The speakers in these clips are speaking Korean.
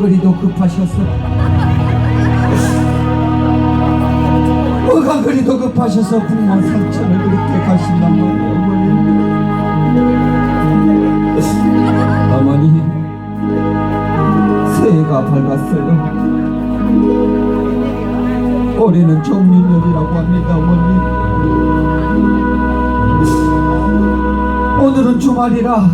그리도 급하셔서 뭐가 그리도 급하셔서 북만 산천을 그렇게 가신단 말이에요 어머니 새해가 밝았어요. 올해는 정윤열이라고 합니다 어머니. 오늘은 주말이라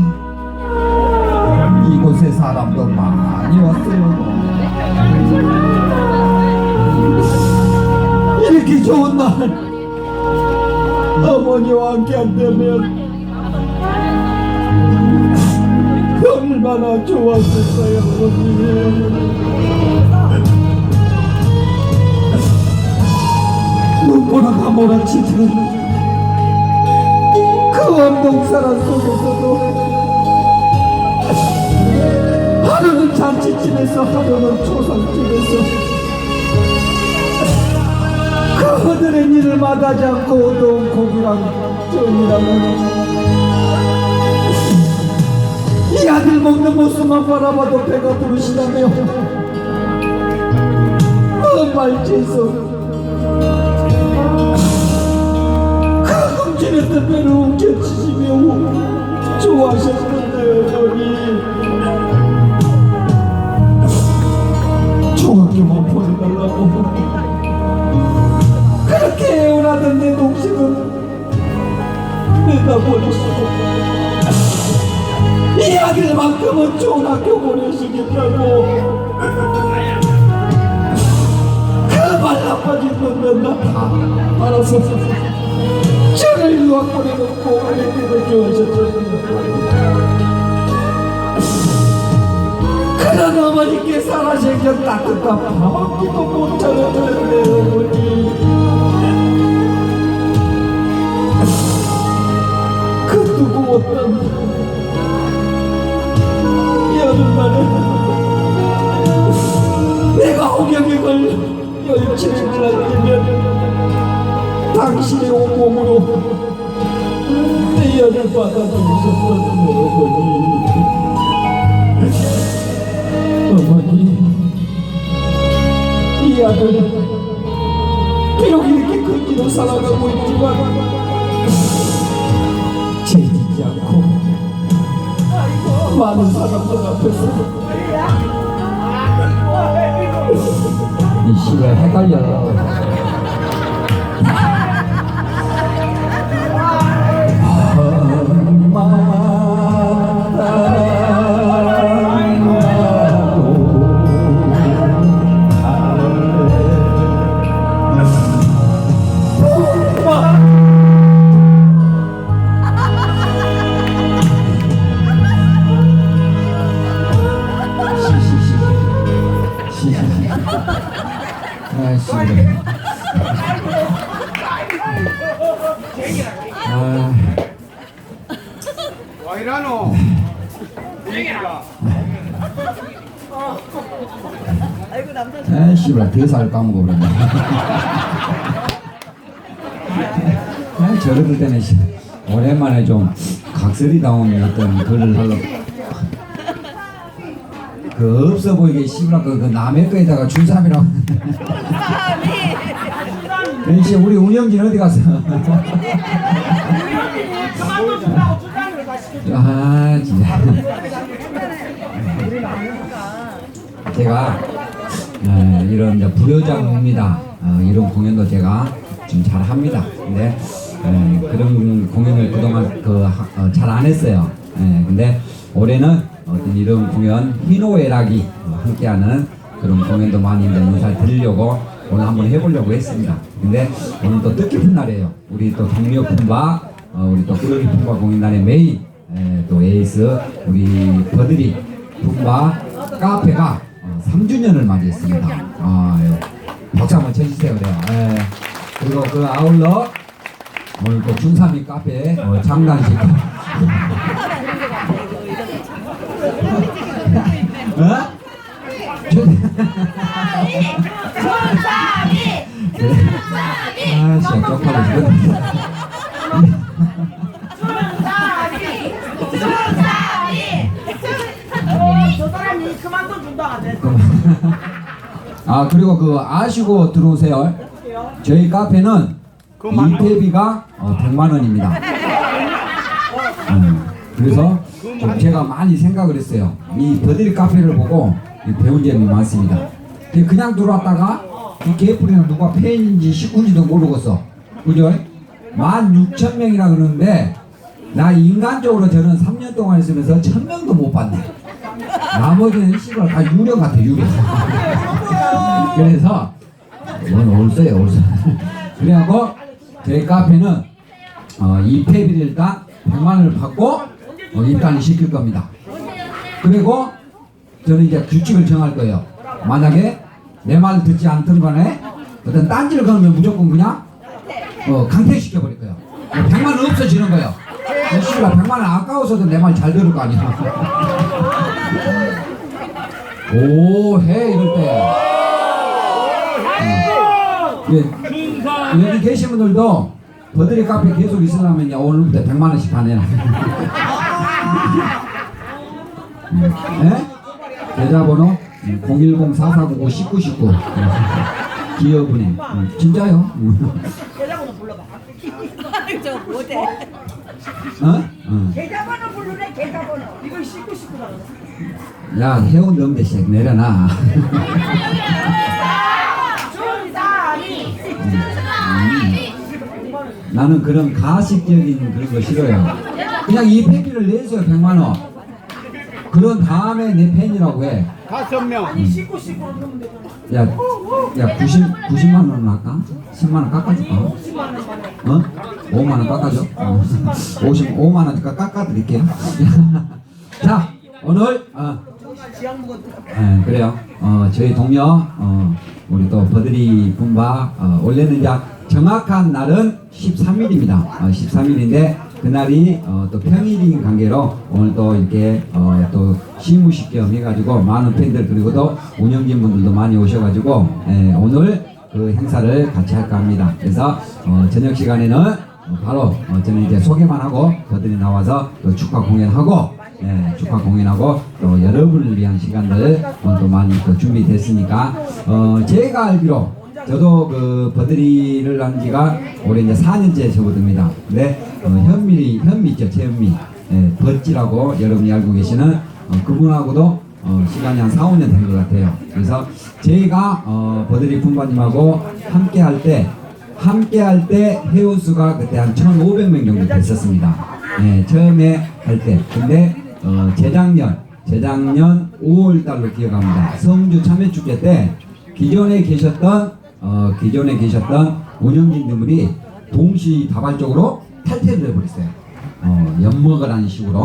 이곳에 사람도 많 이 왔어요. 이렇게 좋은 날 어머니와 함께 한다면 얼마나 좋았을까요 어머니? 눈보라가 몰아치는 그 원동사란 속에서도 하루는 잔치집에서 하루는 초상집에서 그 허들의 일을 마다하지 않고 어두운 고기랑 전이랑 이 아들 먹는 모습만 바라봐도 배가 부르시다며 그 말지에서 그 흠집했던 배를 움켜치시며 좋아하셨는 중학교만 보내달라고. 그렇게 애원하던 내 동생은 보냈어. 이 아들만큼은 좋은 학교 보내시겠다고. 그 말라빠진 놈은 나다 알아서 저를 유학 보내놓고 애들을 좋아하셨잖아요 그런 어머니께 살아생겨 따뜻한 밥 끼도 못 차려드렸네. 어머니 그 누구 어떤 여름날에 내가 호경에 걸 열치를 날리면 당신의 온몸으로 내 열을 받아주셨던 어머니 어머니 이 아들 비록 이렇게 큰 길을 살아가고 있지만 죄지지 않고 많은 사람들 앞에서 이 시가 헷갈려 와 이라노. 분위기가. 아이씨 그래 대사를 까먹어 버렸네. 아, 저럴 때는 씨, 오랜만에 좀 각설이다운 어떤 글을 하려고. 그 없어 보이게 씨발 그, 그 남의 거에다가 준삼이라고. 씨 우리 운영진 어디 갔어? 아 진짜 제가 에, 이런 이제 불효자입니다. 어, 이런 공연도 제가 좀 잘 합니다. 근데 에, 그런 공연을 그동안 그잘 안 했어요. 에, 근데 올해는 어떤 이런 공연 희노애락이 함께하는 그런 공연도 많이 인사를 드리려고 오늘 한번 해보려고 했습니다. 근데 오늘 또 뜻깊은 날이에요. 우리 또 동료 품바 어, 우리 또 꾸러기 품바 공연단의 메인 에, 또 에이스 우리 버들이 품바 카페가 어, 3주년을 맞이했습니다. 아, 예. 박수 한번 쳐주세요. 그래요. 예. 그리고 그 아울러 오늘 또 중3이 카페 어, 장난식 어? 아, 진짜 쪽팔려 죽겠네. 저 사람이 아 그리고 그 아시고 들어오세요. 저희 카페는 그만. 임대비가 어, 100만 원입니다. 음, 그래서 좀 제가 많이 생각을 했어요. 이 버들이 카페를 보고 이 배운 점이 많습니다. 그냥 들어왔다가 이 개뿔이는 누가 팬인지 식구인지도 모르겠어. 그죠? 16,000명이라 그러는데 나 인간적으로 저는 3년 동안 있으면서 1000명도 못 봤네. 나머지는 씨발 다 유령 같아 유령. 그래서 이건 올세요 올세. 그래갖고 저희 카페는 어, 이 폐비를 일단 100만 원을 받고 어, 입단을 시킬 겁니다. 그리고 저는 이제 규칙을 정할 거예요. 만약에 내 말을 듣지 않던 간에 어떤 딴지를 걸으면 무조건 그냥 어, 강퇴시켜 버릴 거예요. 100만 원 없어지는 거예요. 이 씨발 100만 원 아까워서도 내 말 잘 들을 거 아니야. 오, 해 이럴 때. 음. 예, 여기 계신 분들도 버들이 카페 계속 있으려면 오늘부터 100만 원씩 다 내놔. 음. 예? 계좌번호 010-4499-1919 기업은행 음, 진짜요? 음. 저 못해. 어? 어. 계좌번호 부르래 계좌번호. 이거 씻고 씻고 나가. 야 해운 넘대 씨 내려놔. 나는 그런 가식적인 그런 거 싫어요 그냥 이 폐기를 내세요 100만 원 그런 다음에 내 팬이라고 해 다섯 명. 씻고 씻고 그러면 되잖아. 야, 야 90, 90만 원 할까? 10만 원 깎아줄까? 어? 5만 원 깎아줘? 어. 55만 원 깎아드릴게요 자 오늘 어, 예, 그래요. 어, 저희 동료, 어, 우리 또 버들이 분바, 어, 원래는 이제 정확한 날은 13일입니다. 어, 13일인데, 그날이, 어, 또 평일인 관계로 오늘 또 이렇게, 어, 또 시무식 겸 해가지고 많은 팬들 그리고 또 운영진 분들도 많이 오셔가지고, 예, 오늘 그 행사를 같이 할까 합니다. 그래서, 어, 저녁 시간에는 어, 바로 어, 저는 이제 소개만 하고 그들이 나와서 또 축하 공연하고 예, 축하 공연하고 또 여러분을 위한 시간들 또 많이 또 준비됐으니까 어, 제가 알기로 저도 그 버들이를 한 지가 올해 이제 4년째 접어듭니다. 근데 어, 현미 현미 있죠, 최현미 예, 버찌라고 여러분이 알고 계시는 어, 그분하고도 어, 시간이 한 4, 5년 된 것 같아요. 그래서 저희가 어, 버들이 품바님하고 함께 할 때 함께 할 때 회원수가 그때 한 1,500명 정도 됐었습니다. 네, 처음에 할 때. 근데 어, 재작년 재작년 5월 달로 기억합니다. 성주 참여축제 때 기존에 계셨던 어, 기존에 계셨던 운영진들이 동시 다발적으로 탈퇴를 해버렸어요. 어, 엿먹으라는 식으로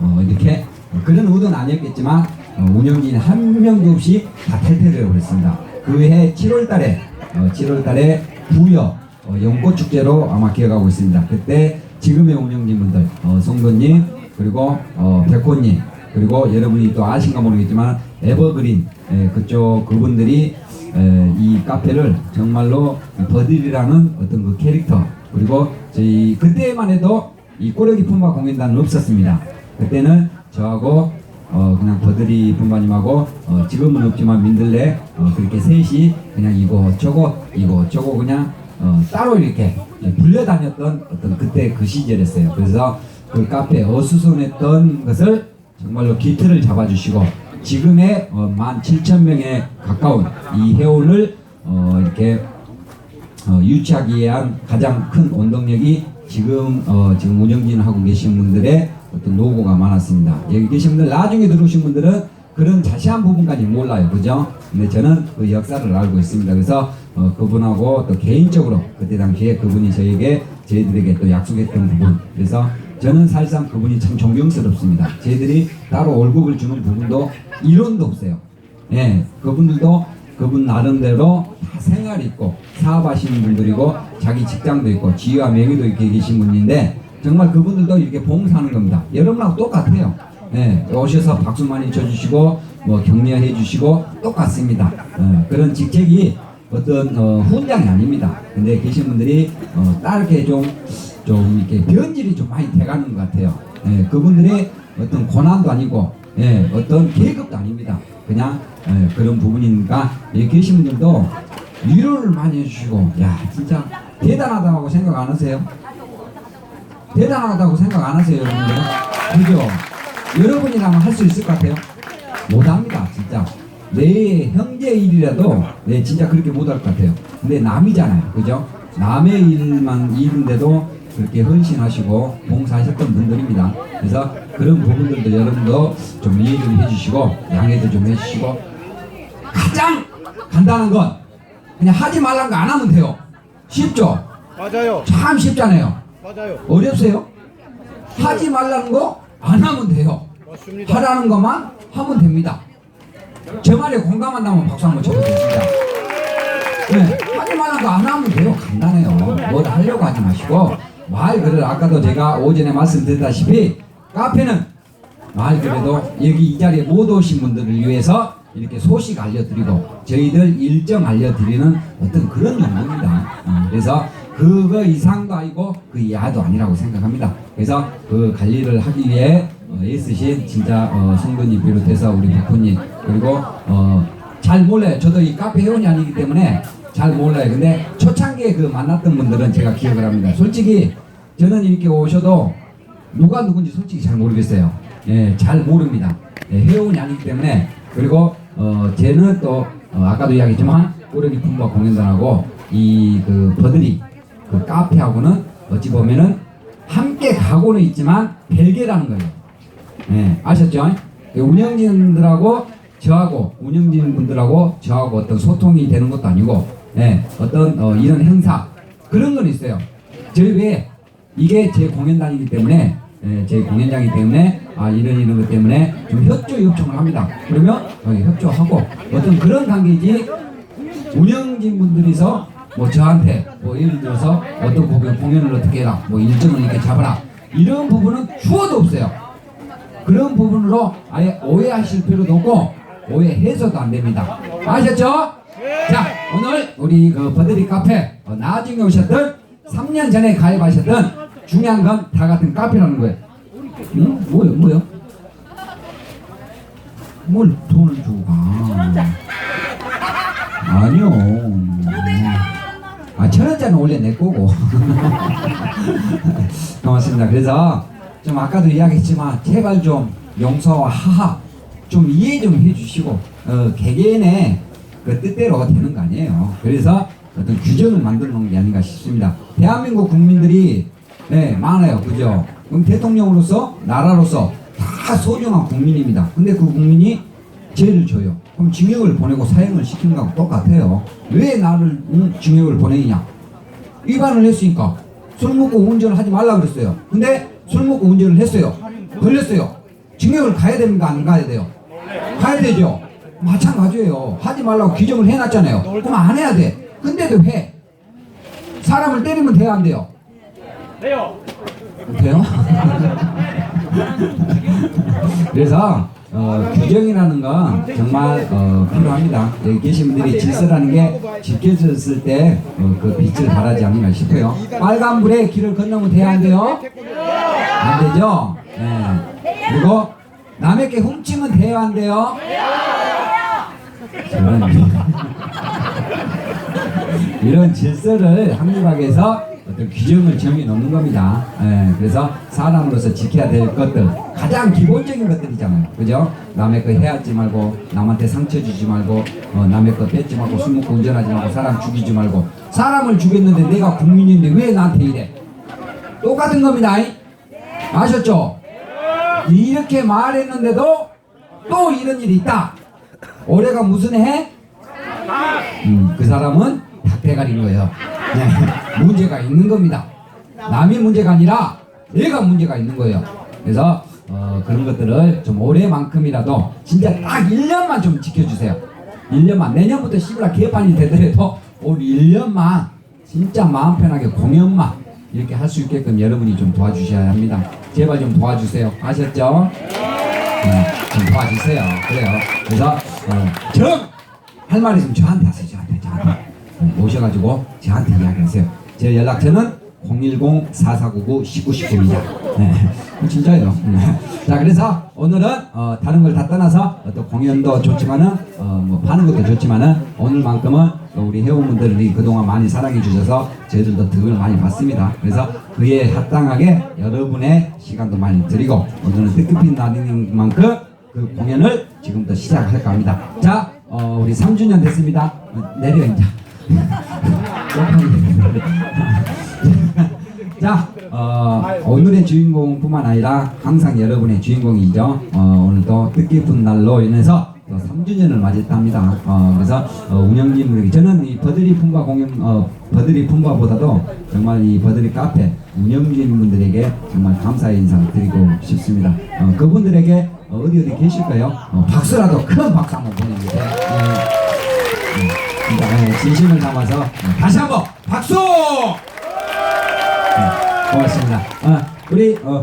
어, 이렇게 그런 의도는 아니었겠지만 어, 운영진 한 명도 없이 다 탈퇴를 해버렸습니다. 그해 7월 달에 어, 7월 달에 부여 어, 연꽃축제로 아마 기억하고 있습니다. 그때 지금의 운영진분들 어, 송도님 그리고 어, 백호님 그리고 여러분이 또 아신가 모르겠지만 에버그린 예, 그쪽 그분들이 에, 이 카페를 정말로 버들이라는 어떤 그 캐릭터 그리고 저희 그때만 해도 이 꼬려기 품바 공연단은 없었습니다. 그때는 저하고 어 그냥 버들이 분바님하고 어 지금은 없지만 민들레 어 그렇게 셋이 그냥 이거 저거 그냥 어 따로 이렇게 불려 다녔던 어떤 그때 그 시절이었어요. 그래서 그 카페 어수선했던 것을 정말로 기틀을 잡아주시고 지금의 어, 17,000명에 가까운 이 회원을 어 이렇게 어, 유치하기 위한 가장 큰 원동력이 지금 어, 지금 운영진 하고 계신 분들의 어떤 노고가 많았습니다. 여기 계신 분들 나중에 들어오신 분들은 그런 자세한 부분까지 몰라요, 그죠? 근데 저는 그 역사를 알고 있습니다. 그래서 어, 그분하고 또 개인적으로 그때 당시에 그분이 저에게 저희들에게 또 약속했던 부분. 그래서 저는 사실상 그분이 참 존경스럽습니다. 저희들이 따로 월급을 주는 부분도 이론도 없어요. 예, 그분들도 그분 나름대로 다 생활이 있고 사업하시는 분들이고 자기 직장도 있고 지위와 명예도 있게 계신 분인데 정말 그분들도 이렇게 봉사하는 겁니다. 여러분하고 똑같아요. 예, 오셔서 박수 많이 쳐주시고 뭐 격려해 주시고 똑같습니다. 어, 그런 직책이 어떤 어, 훈장이 아닙니다. 근데 계신 분들이 어, 따르게 좀, 좀 이렇게 변질이 좀 많이 돼가는 것 같아요. 예, 그분들의 어떤 고난도 아니고 예, 어떤 계급도 아닙니다. 그냥 예, 그런 부분이니까 여기 계신 분들도 위로를 많이 해주시고 야 진짜 대단하다고 생각 안 하세요? 대단하다고 생각 안 하세요 여러분들? 그죠? 여러분이라면 할 수 있을 것 같아요? 못합니다 진짜 내 형제 일이라도 내 진짜 그렇게 못할 것 같아요 근데 남이잖아요 그죠? 남의 일만 일인데도 그렇게 헌신하시고 봉사하셨던 분들입니다 그래서 그런 부분들도 여러분도 좀 이해 좀 해주시고 양해도 좀 해주시고 가장 간단한 건 그냥 하지 말라는 거안 하면 돼요 쉽죠? 맞아요. 참 쉽잖아요 맞아요. 어렵어요? 하지 말라는 거 안 하면 돼요. 맞습니다. 하라는 것만 하면 됩니다. 제 말에 공감한다면 박수 한번 쳐주겠습니다. 네, 하지 말라는 거 안 하면 돼요. 간단해요. 뭘 하려고 하지 마시고 말 그대로 아까도 제가 오전에 말씀드렸다시피 카페는 말 그대로 여기 이 자리에 못 오신 분들을 위해서 이렇게 소식 알려드리고 저희들 일정 알려드리는 어떤 그런 용도입니다. 어, 그래서 그거 이상도 아니고 그 이하도 아니라고 생각합니다. 그래서 그 관리를 하기 위해 어, 애쓰신 진짜 어, 성도님 비롯해서 우리 부모님 그리고 어, 잘 몰라요. 저도 이 카페 회원이 아니기 때문에 잘 몰라요. 근데 초창기에 그 만났던 분들은 제가 기억을 합니다. 솔직히 저는 이렇게 오셔도 누가 누군지 솔직히 잘 모르겠어요. 예, 잘 모릅니다. 예, 회원이 아니기 때문에 그리고 어, 쟤는 또 어, 아까도 이야기했지만 꾸러기 품바 공연단하고 이 그 버들이 그 카페하고는 어찌 보면은 함께 가고는 있지만 별개라는 거예요. 예, 아셨죠? 그 운영진들하고 저하고 운영진 분들하고 저하고 어떤 소통이 되는 것도 아니고 예, 어떤 어, 이런 행사 그런 건 있어요. 저희 왜 이게 제 공연단이기 때문에 예, 제 공연장이기 때문에 아 이런 이런 것 때문에 좀 협조 요청을 합니다. 그러면 어, 협조하고 어떤 그런 관계지 운영진 분들이서 뭐 저한테 뭐 예를 들어서 어떤 공연, 공연을 어떻게 해라 뭐 일정을 이렇게 잡아라 이런 부분은 추워도 없어요. 그런 부분으로 아예 오해하실 필요도 없고 오해해서도 안 됩니다. 아셨죠? 자 오늘 우리 그 버드리 카페 어, 나중에 오셨던 3년 전에 가입하셨던 중요한 건 다 같은 카페라는 거예요. 응? 뭐요? 뭐요? 뭘 돈을 주고 가? 아니요. 아, 천 원짜리는 원래 내 거고. 고맙습니다. 그래서 좀 아까도 이야기했지만 제발 좀 용서와 하하 좀 이해 좀 해주시고 어, 개개인의 그 뜻대로 되는 거 아니에요. 그래서 어떤 규정을 만들어 놓은 게 아닌가 싶습니다. 대한민국 국민들이 네, 많아요. 그죠? 그럼 대통령으로서 나라로서 다 소중한 국민입니다. 근데 그 국민이 죄를 져요. 그럼 징역을 보내고 사형을 시키는 거하고 똑같아요. 왜 나를 응, 징역을 보내느냐? 위반을 했으니까 술 먹고 운전을 하지 말라 그랬어요. 근데 술 먹고 운전을 했어요. 걸렸어요. 징역을 가야 됩니까? 안 가야 돼요? 가야 되죠. 마찬가지예요. 하지 말라고 규정을 해놨잖아요. 그럼 안 해야 돼. 근데도 해. 사람을 때리면 돼야 안 돼요? 돼요. 돼요? 그래서 어, 규정이라는 건 정말 어, 필요합니다. 여기 계신 분들이 질서라는 게 지켜졌을 때그 빛을 발하지 않는가 싶어요. 빨간불에 길을 건너면 돼야 안 돼요? 안 되죠? 네. 그리고 남에게 훔치면 돼요 안 돼요? 이런 질서를 한국학에서 어떤 규정을 정해 놓는 겁니다. 예, 그래서 사람으로서 지켜야 될 것들 가장 기본적인 것들이잖아요. 그죠? 남의 거 해하지 말고 남한테 상처 주지 말고 어, 남의 거 뺏지 말고 술 먹고 운전하지 말고 사람 죽이지 말고 사람을 죽였는데 내가 국민인데 왜 나한테 이래? 똑같은 겁니다. 이? 아셨죠? 이렇게 말했는데도 또 이런 일이 있다. 올해가 무슨 해? 음, 그 사람은 닭대가리인 거예요. 네, 문제가 있는 겁니다. 남이 문제가 아니라 내가 문제가 있는 거예요. 그래서 어, 그런 것들을 좀 올해만큼이라도 진짜 딱 1년만 좀 지켜주세요. 1년만 내년부터 시부라 개판이 되더라도 올 1년만 진짜 마음 편하게 공연만 이렇게 할 수 있게끔 여러분이 좀 도와주셔야 합니다. 제발 좀 도와주세요. 아셨죠? 네, 좀 도와주세요. 그래요. 그래서 어, 정할 말 있으면 저한테 하세요. 저한테 저한테 네, 오셔가지고 저한테 이야기하세요. 제 연락처는 010-4499-1919입니다. 네, 진짜예요. 네. 자, 그래서 오늘은 어, 다른 걸 다 떠나서 어, 또 공연도 좋지만은 어, 뭐 파는 것도 좋지만은 오늘만큼은 또 우리 회원분들이 그동안 많이 사랑해 주셔서 저희들도 덕을 많이 받습니다. 그래서 그에 합당하게 여러분의 시간도 많이 드리고 오늘은 뜻깊은 날인 만큼 그 공연을 지금부터 시작할까 합니다. 자, 어, 우리 3주년 됐습니다. 어, 내려 이제. 자, 어, 오늘의 주인공뿐만 아니라 항상 여러분의 주인공이죠. 어, 오늘 또 뜻깊은 날로 인해서 또 3주년을 맞이했답니다. 어, 그래서 어, 운영진분에게 저는 이 버들이 품바 공연, 어, 버들이 품바보다도 정말 이 버들이 카페 운영진분들에게 정말 감사의 인사를 드리고 싶습니다. 어, 그분들에게 어, 디 어디 계실까요? 어, 박수라도 큰 박수 한번 보내주세요. 네. 네, 네, 진심을 담아서 네, 다시 한번 박수! 네, 고맙습니다. 어, 우리 어,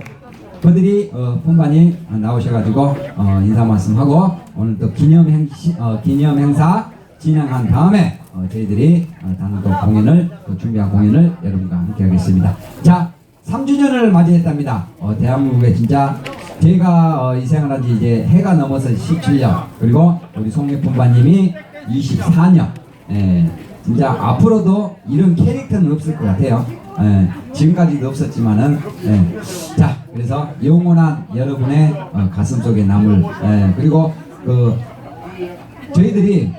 버들이 어, 본반이 어, 나오셔가지고 어, 인사 말씀하고 오늘 또 기념 행 어, 기념 행사 진행한 다음에 어, 저희들이 어, 다른 또 공연을 또 준비한 공연을 여러분과 함께 하겠습니다. 자, 3주년을 맞이했답니다. 어, 대한민국에 진짜 제가 어, 이 생활한 지 이제 해가 넘어서 17년 그리고 우리 송혜 본바님이 24년. 예, 진짜 앞으로도 이런 캐릭터는 없을 것 같아요. 예, 지금까지도 없었지만은 예. 자 그래서 영원한 여러분의 어, 가슴 속에 남을 예, 그리고 그 저희들이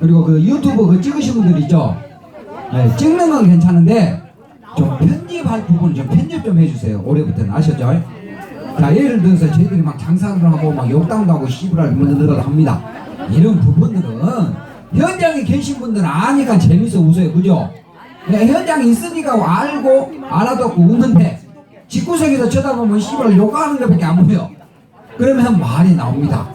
그리고 그 유튜브 그 찍으신 분들 있죠. 예, 찍는 건 괜찮은데 좀 편집할 부분 좀 편집 좀 해주세요. 올해부터는 아셨죠? 자 예를 들어서 저희들이 막 장사를 하고 막 욕당도 하고 시부랄 문들어도 합니다. 이런 부분들은 현장에 계신 분들은 아니까 재밌어 웃어요, 그죠? 네, 현장에 있으니까 알고 알아듣고 웃는데 집구석에서 쳐다보면 시부랄 욕하는 것밖에 안 보여. 그러면 말이 나옵니다.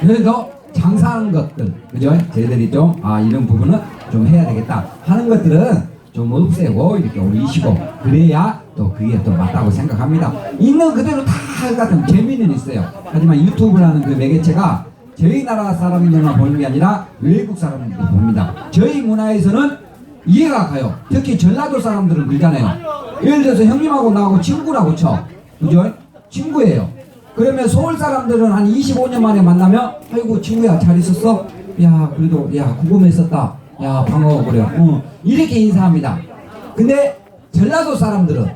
그래서 장사하는 것들, 그죠? 저희들이 좀, 아, 이런 부분은 좀 해야 되겠다 하는 것들은 좀 없애고 이렇게 올리시고 그래야 또 그게 또 맞다고 생각합니다. 있는 그대로 다 같은 재미는 있어요. 하지만 유튜브라는 그 매개체가 저희 나라 사람들만 보는 게 아니라 외국 사람들도 봅니다. 저희 문화에서는 이해가 가요. 특히 전라도 사람들은 그러잖아요. 예를 들어서 형님하고 나하고 친구라고 쳐. 그죠? 친구예요. 그러면 서울 사람들은 한 25년 만에 만나면 아이고 친구야 잘 있었어? 야 그래도 야 궁금했었다. 야 반가워 그래. 어 이렇게 인사합니다. 근데 전라도 사람들은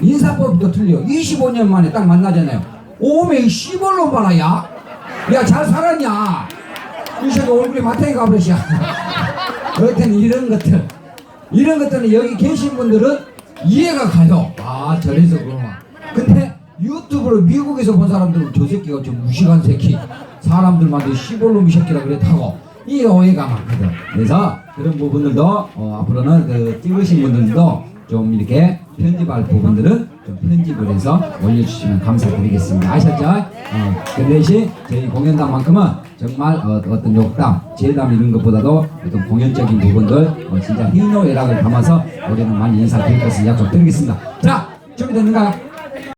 인사법이 또 틀려. 25년 만에 딱 만나잖아요. 오메 이 씨벌로 봐라 야. 야 잘 살았냐? 이 새끼 얼굴이 마탱이 가버렸어. 여튼 이런 것들 이런 것들은 여기 계신 분들은 이해가 가요. 아 저래서 그런가. 근데 유튜브를 미국에서 본 사람들은 저 새끼가 좀 무식한 새끼 사람들만 시골놈이 새끼라 그랬다고 이 오해가 많거든. 그래서 그런 부분들도 어, 앞으로는 그 찍으신 분들도 좀 이렇게 편집할 부분들은 좀 편집을 해서 올려주시면 감사드리겠습니다. 아셨죠? 어, 그 대신 저희 공연단만큼은 정말 어, 어떤 욕담, 재담 이런 것보다도 어떤 공연적인 부분들 어, 진짜 희노애락을 담아서 올해는 많이 인사드릴 것을 약속드리겠습니다. 자, 준비됐는가요?